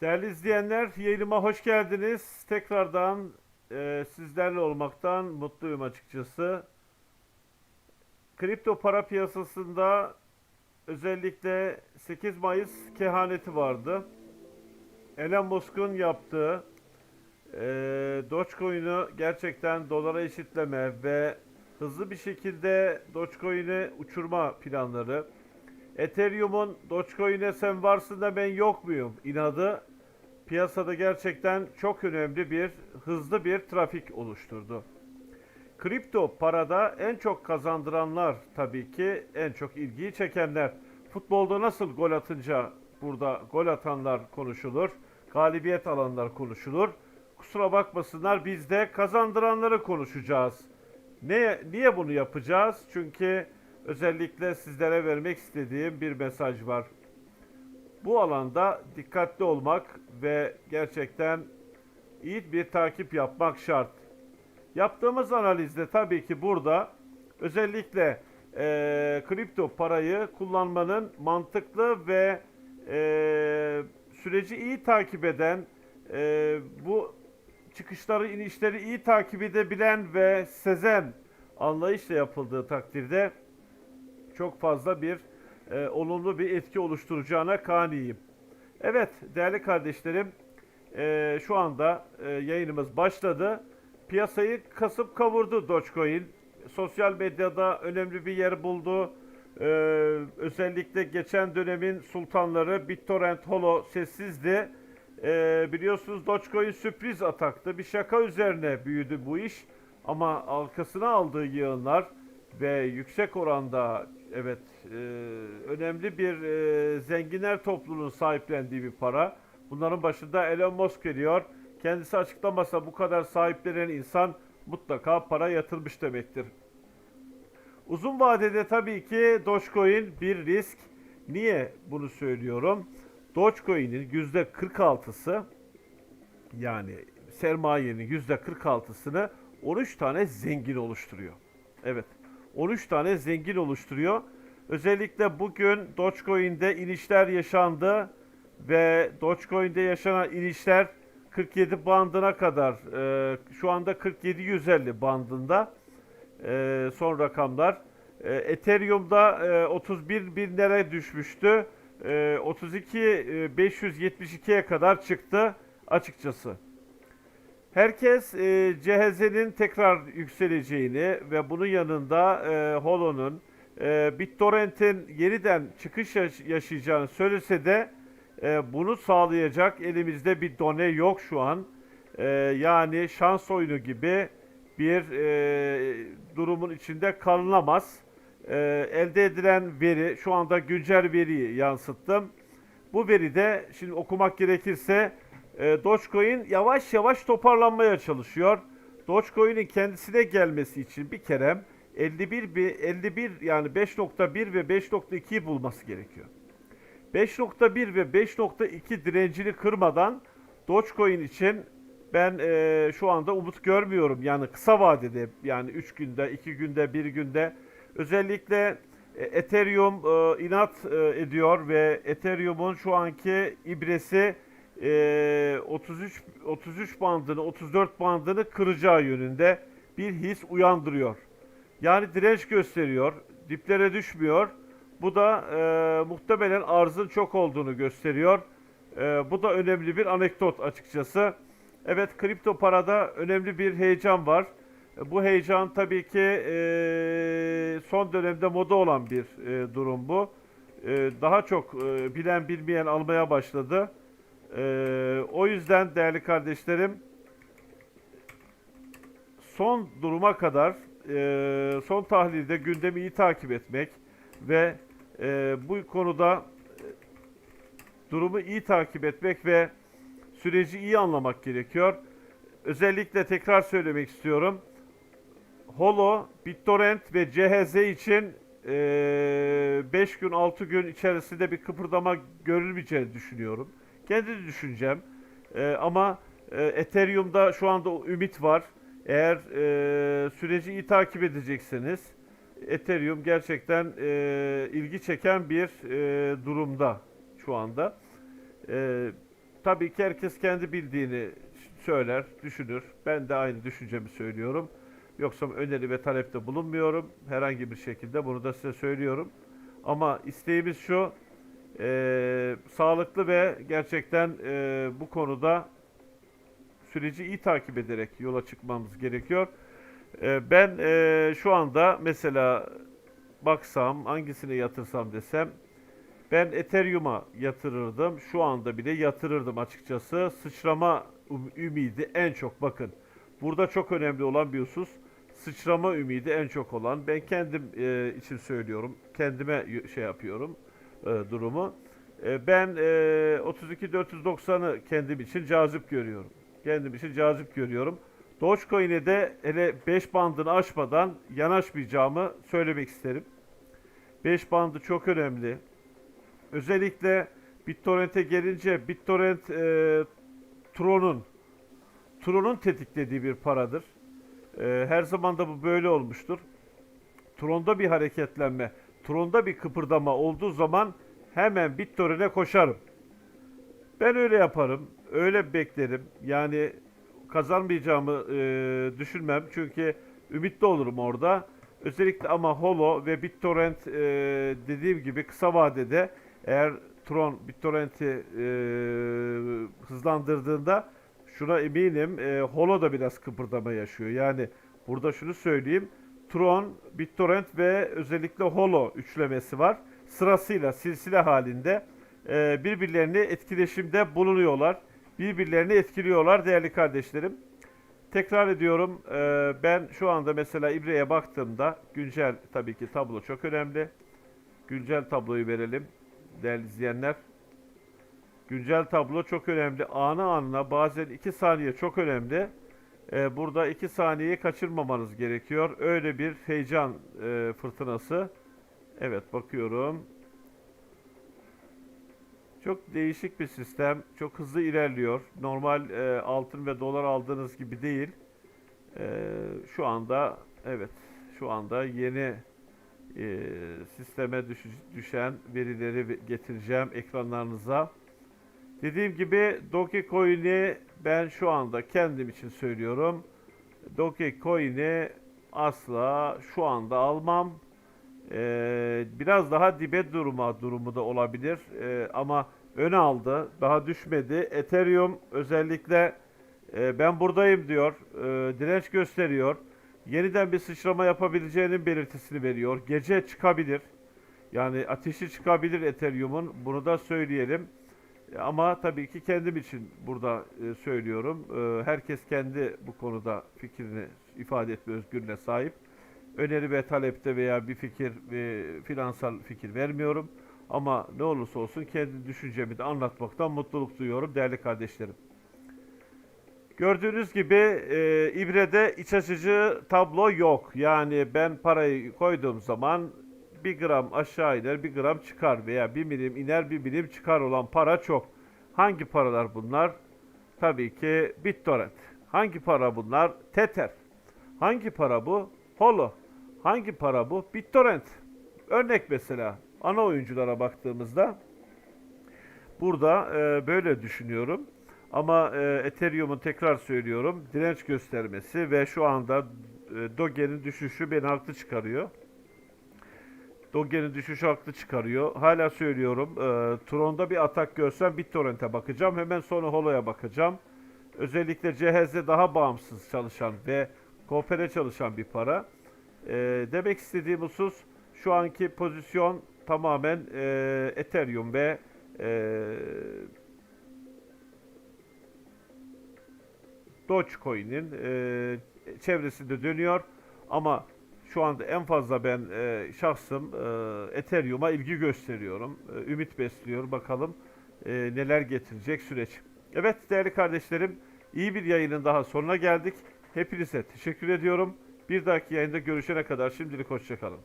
Değerli izleyenler, yayınıma hoş geldiniz. Tekrardan e, sizlerle olmaktan mutluyum açıkçası. Kripto para piyasasında özellikle 8 Mayıs kehaneti vardı. Elon Musk'un yaptığı e, Dogecoin'i gerçekten dolara eşitleme ve hızlı bir şekilde Dogecoin'i uçurma planları. Ethereum'un Dogecoin'e sen varsın da ben yok muyum inadı piyasada gerçekten çok önemli bir hızlı bir trafik oluşturdu. Kripto parada en çok kazandıranlar tabii ki en çok ilgiyi çekenler. Futbolda nasıl gol atınca burada gol atanlar konuşulur, galibiyet alanlar konuşulur. Kusura bakmasınlar biz de kazandıranları konuşacağız. Ne, niye bunu yapacağız? Çünkü özellikle sizlere vermek istediğim bir mesaj var. Bu alanda dikkatli olmak ve gerçekten iyi bir takip yapmak şart. Yaptığımız analizde tabii ki burada özellikle eee, kripto parayı kullanmanın mantıklı ve eee, süreci iyi takip eden, eee, bu çıkışları inişleri iyi takip edebilen ve sezen anlayışla yapıldığı takdirde çok fazla bir e, olumlu bir etki oluşturacağına kaniyim. Evet değerli kardeşlerim e, şu anda e, yayınımız başladı. Piyasayı kasıp kavurdu Dogecoin. Sosyal medyada önemli bir yer buldu. E, özellikle geçen dönemin sultanları BitTorrent, Holo sessizdi. E, biliyorsunuz Dogecoin sürpriz ataktı. Bir şaka üzerine büyüdü bu iş. Ama arkasına aldığı yığınlar ve yüksek oranda evet e, önemli bir e, zenginler topluluğunun sahiplendiği bir para. Bunların başında Elon Musk geliyor. Kendisi açıklamasa bu kadar sahiplenen insan mutlaka para yatırmış demektir. Uzun vadede tabii ki Dogecoin bir risk. Niye bunu söylüyorum? Dogecoin'in %46'sı yani sermayenin %46'sını 13 tane zengin oluşturuyor. Evet. 13 tane zengin oluşturuyor. Özellikle bugün Dogecoin'de inişler yaşandı ve Dogecoin'de yaşanan inişler 47 bandına kadar e, şu anda 47-150 bandında e, son rakamlar. E, Ethereum'da e, 31 binlere düşmüştü. E, 32 e, 572'ye kadar çıktı açıkçası. Herkes e, CHZ'nin tekrar yükseleceğini ve bunun yanında e, Holo'nun, e, BitTorrent'in yeniden çıkış yaş- yaşayacağını söylese de e, bunu sağlayacak elimizde bir done yok şu an. E, yani şans oyunu gibi bir e, durumun içinde kalınamaz. E, elde edilen veri, şu anda güncel veriyi yansıttım. Bu veride şimdi okumak gerekirse e, Dogecoin yavaş yavaş toparlanmaya çalışıyor. Dogecoin'in kendisine gelmesi için bir kere 51 bir 51 yani 5.1 ve 5.2'yi bulması gerekiyor. 5.1 ve 5.2 direncini kırmadan Dogecoin için ben e, şu anda umut görmüyorum. Yani kısa vadede yani 3 günde, 2 günde, 1 günde özellikle e, Ethereum e, inat e, ediyor ve Ethereum'un şu anki ibresi e, 33 33 bandını, 34 bandını kıracağı yönünde bir his uyandırıyor. Yani direnç gösteriyor, diplere düşmüyor. Bu da e, muhtemelen arzın çok olduğunu gösteriyor. E, bu da önemli bir anekdot açıkçası. Evet kripto parada önemli bir heyecan var. Bu heyecan tabii ki e, son dönemde moda olan bir e, durum bu. E, daha çok e, bilen bilmeyen almaya başladı. E, o yüzden değerli kardeşlerim son duruma kadar e, son tahlilde gündemi iyi takip etmek ve e, bu konuda e, durumu iyi takip etmek ve süreci iyi anlamak gerekiyor. Özellikle tekrar söylemek istiyorum. Holo, BitTorrent ve CHZ için 5 gün 6 gün içerisinde bir kıpırdama görülmeyeceğini düşünüyorum. Kendi düşüncem. E, ama e, Ethereum'da şu anda ümit var. Eğer e, süreci iyi takip edecekseniz Ethereum gerçekten e, ilgi çeken bir e, durumda şu anda. E, tabii ki herkes kendi bildiğini söyler, düşünür. Ben de aynı düşüncemi söylüyorum. Yoksa öneri ve talepte bulunmuyorum. Herhangi bir şekilde bunu da size söylüyorum. Ama isteğimiz şu, e, sağlıklı ve gerçekten e, bu konuda süreci iyi takip ederek yola çıkmamız gerekiyor. E, ben e, şu anda mesela baksam hangisine yatırsam desem ben Ethereum'a yatırırdım. Şu anda bile yatırırdım açıkçası. Sıçrama üm- ümidi en çok bakın. Burada çok önemli olan bir husus. Sıçrama ümidi en çok olan. Ben kendim e, için söylüyorum. Kendime şey yapıyorum e, durumu. E, ben e, 32.490'ı kendim için cazip görüyorum. Kendim için cazip görüyorum. Dogecoin'e de hele 5 bandını aşmadan yanaşmayacağımı söylemek isterim. 5 bandı çok önemli. Özellikle BitTorrent'e gelince BitTorrent e, Tron'un Tron'un tetiklediği bir paradır. E, her zaman da bu böyle olmuştur. Tron'da bir hareketlenme, Tron'da bir kıpırdama olduğu zaman hemen BitTorrent'e koşarım. Ben öyle yaparım, öyle beklerim. Yani kazanmayacağımı e, düşünmem çünkü ümitli olurum orada. Özellikle ama Holo ve BitTorrent e, dediğim gibi kısa vadede eğer Tron BitTorrent'i e, hızlandırdığında şuna eminim e, Holo da biraz kıpırdama yaşıyor. Yani burada şunu söyleyeyim. Tron, BitTorrent ve özellikle Holo üçlemesi var. Sırasıyla silsile halinde e, birbirlerini etkileşimde bulunuyorlar. Birbirlerini etkiliyorlar değerli kardeşlerim. Tekrar ediyorum e, ben şu anda mesela İbre'ye baktığımda güncel tabii ki tablo çok önemli. Güncel tabloyu verelim değerli izleyenler. Güncel tablo çok önemli. Anı anına bazen 2 saniye çok önemli. E, burada 2 saniyeyi kaçırmamanız gerekiyor. Öyle bir heyecan e, fırtınası. Evet bakıyorum. Çok değişik bir sistem. Çok hızlı ilerliyor. Normal e, altın ve dolar aldığınız gibi değil. E, şu anda evet şu anda yeni e, sisteme düş- düşen verileri ve- getireceğim ekranlarınıza. Dediğim gibi Dogecoin'i ben şu anda kendim için söylüyorum. Dogecoin'i asla şu anda almam. Ee, biraz daha dibe duruma durumu da olabilir. Ee, ama ön aldı daha düşmedi. Ethereum özellikle e, ben buradayım diyor e, direnç gösteriyor. Yeniden bir sıçrama yapabileceğinin belirtisini veriyor. Gece çıkabilir. Yani ateşi çıkabilir Ethereum'un. Bunu da söyleyelim ama tabii ki kendim için burada e, söylüyorum E, herkes kendi bu konuda fikrini ifade etme özgürlüğüne sahip öneri ve talepte veya bir fikir ve finansal fikir vermiyorum. Ama ne olursa olsun kendi düşüncemi de anlatmaktan mutluluk duyuyorum değerli kardeşlerim. Gördüğünüz gibi e, İbre'de iç açıcı tablo yok. Yani ben parayı koyduğum zaman bir gram aşağı iner, bir gram çıkar veya bir milim iner, bir milim çıkar olan para çok. Hangi paralar bunlar? Tabii ki BitTorrent. Hangi para bunlar? Tether. Hangi para bu? Holo. Hangi para bu? BitTorrent. Örnek mesela ana oyunculara baktığımızda burada e, böyle düşünüyorum. Ama e, Ethereum'un tekrar söylüyorum direnç göstermesi ve şu anda e, Doge'nin düşüşü beni haklı çıkarıyor. Doge'nin düşüşü haklı çıkarıyor. Hala söylüyorum. E, Tron'da bir atak görsem BitTorrent'e bakacağım. Hemen sonra Holo'ya bakacağım. Özellikle cihazde daha bağımsız çalışan ve koopere çalışan bir para. E, demek istediğim husus şu anki pozisyon tamamen e, Ethereum ve e, Dogecoin'in e, çevresinde dönüyor. Ama şu anda en fazla ben e, şahsım e, Ethereum'a ilgi gösteriyorum. E, ümit besliyor. Bakalım e, neler getirecek süreç. Evet değerli kardeşlerim iyi bir yayının daha sonuna geldik. Hepinize teşekkür ediyorum. Bir dahaki yayında görüşene kadar şimdilik hoşçakalın.